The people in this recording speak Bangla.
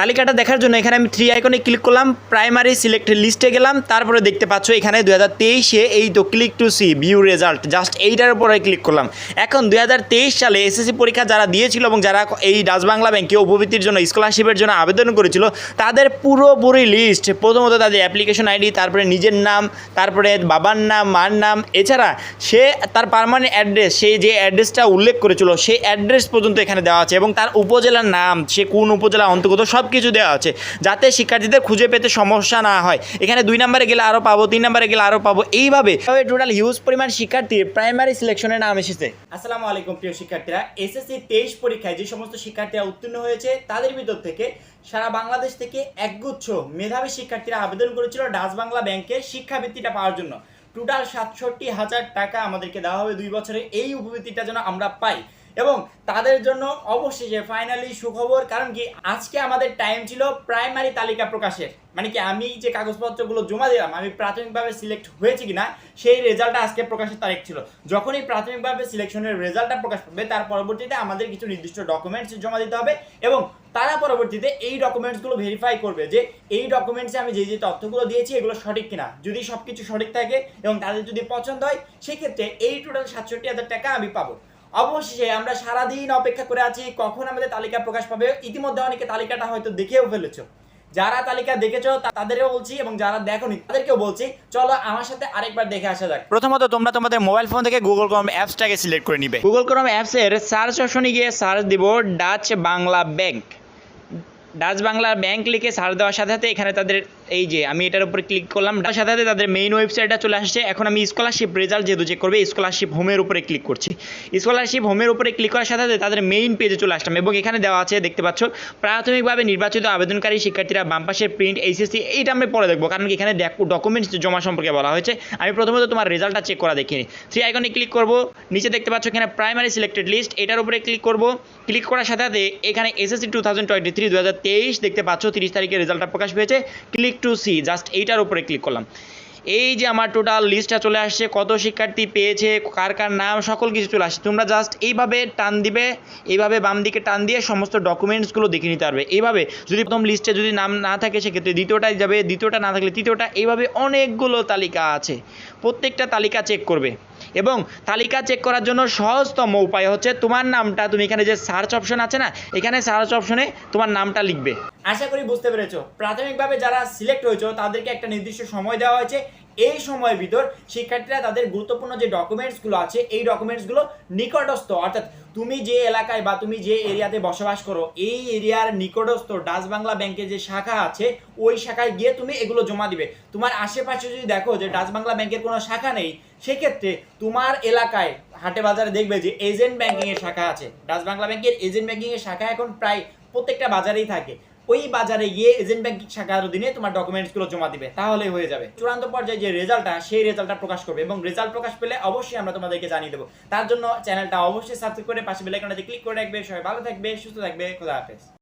তালিকাটা দেখার জন্য এখানে আমি থ্রি আইকনে ক্লিক করলাম প্রাইমারি সিলেক্টেড লিস্টে গেলাম, তারপরে দেখতে পাচ্ছ এখানে দু হাজার তেইশে এই তো click to see view result just এইটার উপরে ক্লিক করলাম। এখন দু হাজার তেইশ সালে এসএসসি পরীক্ষা যারা দিয়েছিল এবং যারা এই ডাচ বাংলা ব্যাংকে উপবৃত্তির জন্য স্কলারশিপের জন্য আবেদন করেছিল, তাদের পুরোপুরি লিস্ট প্রথমত তাদের অ্যাপ্লিকেশন আইডি তারপরে নিজের নাম, তারপরে বাবার নাম, মার নাম, এছাড়া সে তার পারমানেন্ট অ্যাড্রেস সে যে অ্যাড্রেসটা উল্লেখ করেছিল, সেই অ্যাড্রেস পর্যন্ত এখানে দেওয়া আছে এবং তার উপজেলার নাম, সে কোন উপজেলা অন্তর্গত, সব কিছু দেওয়া আছে, যাতে শিক্ষার্থীদের খুঁজে পেতে সমস্যা না হয়। এখানে দুই নম্বরে গেলে আরও পাবো, তিন নম্বরে গেলে আরও পাবো। এইভাবে টোটাল হিউজ পরিমাণ শিক্ষার্থী প্রাইমারি সিলেকশনে নাম এসেছে। আসসালামু আলাইকুম প্রিয় শিক্ষার্থীরা এসএসসি তেইশ পরীক্ষায় যে সমস্ত শিক্ষার্থীরা উত্তীর্ণ হয়েছে, তাদের ভিতর থেকে সারা বাংলাদেশ থেকে একগুচ্ছ মেধাবী শিক্ষার্থীরা আবেদন করেছিল ডাচ বাংলা ব্যাংকে শিক্ষাবৃত্তিটা পাওয়ার জন্য। টোটাল সাতষট্টি হাজার টাকা আমাদেরকে দেওয়া হবে দুই বছরে। এই উপবৃত্তিটা যেন আমরা পাই। এবং তাদের জন্য অবশেষে ফাইনালি সুখবর, কারণ কি আজকে আমাদের টাইম ছিল প্রাইমারি তালিকা প্রকাশের। মানে কি আমি যে কাগজপত্রগুলো জমা দিলাম, আমি প্রাথমিকভাবে সিলেক্ট হয়েছে কিনা, সেই রেজাল্টটা আজকে প্রকাশের তারিখ ছিল। যখনই প্রাথমিকভাবে সিলেকশনের রেজাল্টটা প্রকাশ পাবে তার পরবর্তীতে আমাদের কিছু নির্দিষ্ট ডকুমেন্টস জমা দিতে হবে এবং তারা পরবর্তীতে এই ডকুমেন্টসগুলো ভেরিফাই করবে যে এই ডকুমেন্টসে আমি যে যে তথ্যগুলো দিয়েছি, এগুলো সঠিক কিনা। যদি সব কিছু সঠিক থাকে এবং তাদের যদি পছন্দ হয়, সেক্ষেত্রে এই টোটাল সাতষট্টি হাজার টাকা আমি পাবো। অবশেষে আমরা সারাদিন অপেক্ষা করে আছি কখন আমাদের তালিকা প্রকাশ পাবে। ইতিমধ্যে অনেকে তালিকাটা হয়তো দেখেও ফেলেছো। যারা তালিকা দেখেছ তাদেরকে তাদেরও বলছি এবং যারা দেখোনি তাদেরকেও বলছি। চলো আমার সাথে আরেকবার দেখে আসা যাক। প্রথমত তোমরা তোমাদের মোবাইল ফোন থেকে গুগল ক্রোম অ্যাপসটাকে সিলেক্ট করে নিবে। গুগল ক্রোম অ্যাপসের সার্চ অপশনে গিয়ে সার্চ দিব Dutch Bangla bank Dutch Bangla bank লিখে সার্চ দেওয়ার সাথে সাথে এখানে তাদের এই যে আমি এটার উপরে ক্লিক করলাম তার সাথে সাথে তাদের মেইন ওয়েবসাইটটা চলে আসছে। এখন আমি স্কলারশিপ রেজাল্ট যেহেতু চেক করবে স্কলারশিপ হোমের উপরে ক্লিক করছি। স্কলারশিপ হোমের উপরে ক্লিক করার সাথে সাথে তাদের মেইন পেজে চলে আসলাম এবং এখানে দেওয়া আছে, দেখতে পাচ্ছ, প্রাথমিকভাবে নির্বাচিত আবেদনকারী শিক্ষার্থীরা বাম পাশের প্রিন্ট এইচএসসি এইটা আমি পরে দেখব, কারণ এখানে ডকুমেন্টস জমা সম্পর্কে বলা হয়েছে। আমি প্রথমত তোমার রেজাল্টটা চেক করা দেখিনি। থ্রি আইকনে ক্লিক করব, নিচে দেখতে পাচ্ছ এখানে প্রাইমারি সিলেক্টেড লিস্ট এটার উপরে ক্লিক করব। ক্লিক করার সাথে সাথে এখানে SSC two thousand twenty three দু হাজার তেইশ দেখতে পাচ্ছ তিরিশ তারিখে রেজাল্টটা প্রকাশ পেয়েছে। ক্লিক টু সি জাস্ট এইটার উপরে ক্লিক করলাম। এই যে আমার টোটাল লিস্টটা চলে আসছে, কত শিক্ষার্থী পেয়েছে, কার কার নাম, সকল কিছু চলে আসছে। তোমরা জাস্ট এইভাবে টান দিবে, এইভাবে বাম দিকে টান দিয়ে সমস্ত ডকুমেন্টসগুলো দেখে নিতে পারবে। এইভাবে যদি প্রথম লিস্টে যদি নাম না থাকে, সেক্ষেত্রে দ্বিতীয়টায় যাবে, দ্বিতীয়টা না থাকলে তৃতীয়টা, এইভাবে অনেকগুলো তালিকা আছে। প্রত্যেকটা তালিকা চেক করবে। এবং তালিকা চেক করার জন্য সহজতম উপায় হচ্ছে তোমার নামটা, তুমি এখানে যে সার্চ অপশন আছে না, এখানে সার্চ অপশনে তোমার নামটা লিখবে। আশা করি বুঝতে পেরেছ। প্রাথমিকভাবে যারা সিলেক্ট হয়েছো, তাদেরকে একটা নির্দিষ্ট সময় দেওয়া হয়েছে। এই সময়ের ভিতর শিক্ষার্থীরা তাদের গুরুত্বপূর্ণ যে ডকুমেন্টসগুলো আছে, এই ডকুমেন্টসগুলো নিকটস্থ, অর্থাৎ তুমি যে এলাকায় বা তুমি যে এরিয়াতে বসবাস করো, এই এরিয়ার নিকটস্থ ডাচ বাংলা ব্যাংকের যে শাখা আছে, ওই শাখায় গিয়ে তুমি এগুলো জমা দিবে। তোমার আশেপাশে যদি দেখো যে ডাচ বাংলা ব্যাংকের কোনো শাখা নেই, সেক্ষেত্রে তোমার এলাকায় হাটে বাজারে দেখবে যে এজেন্ট ব্যাংকিং এর শাখা আছে। ডাচ বাংলা ব্যাংকের এজেন্ট ব্যাংকিং এর শাখা এখন প্রায় প্রত্যেকটা বাজারেই থাকে। ওই বাজারে গিয়ে এজেন্ট ব্যাংকিং শাখার অধীনে তোমার ডকুমেন্টসগুলো জমা দিবে তাহলে হয়ে যাবে। চূড়ান্ত পর্যায়ে যে রেজাল্টটা সেই রেজাল্টটা প্রকাশ করবে এবং রেজাল্ট প্রকাশ পেলে অবশ্যই আমরা তোমাদেরকে জানিয়ে দেবো। তার জন্য চ্যানেলটা অবশ্যই সাবস্ক্রাইব করে পাশে বেলাইকনটাতে ক্লিক করে রাখবে। সবাই ভালো থাকবে, সুস্থ থাকবে, খোদা হাফেজ।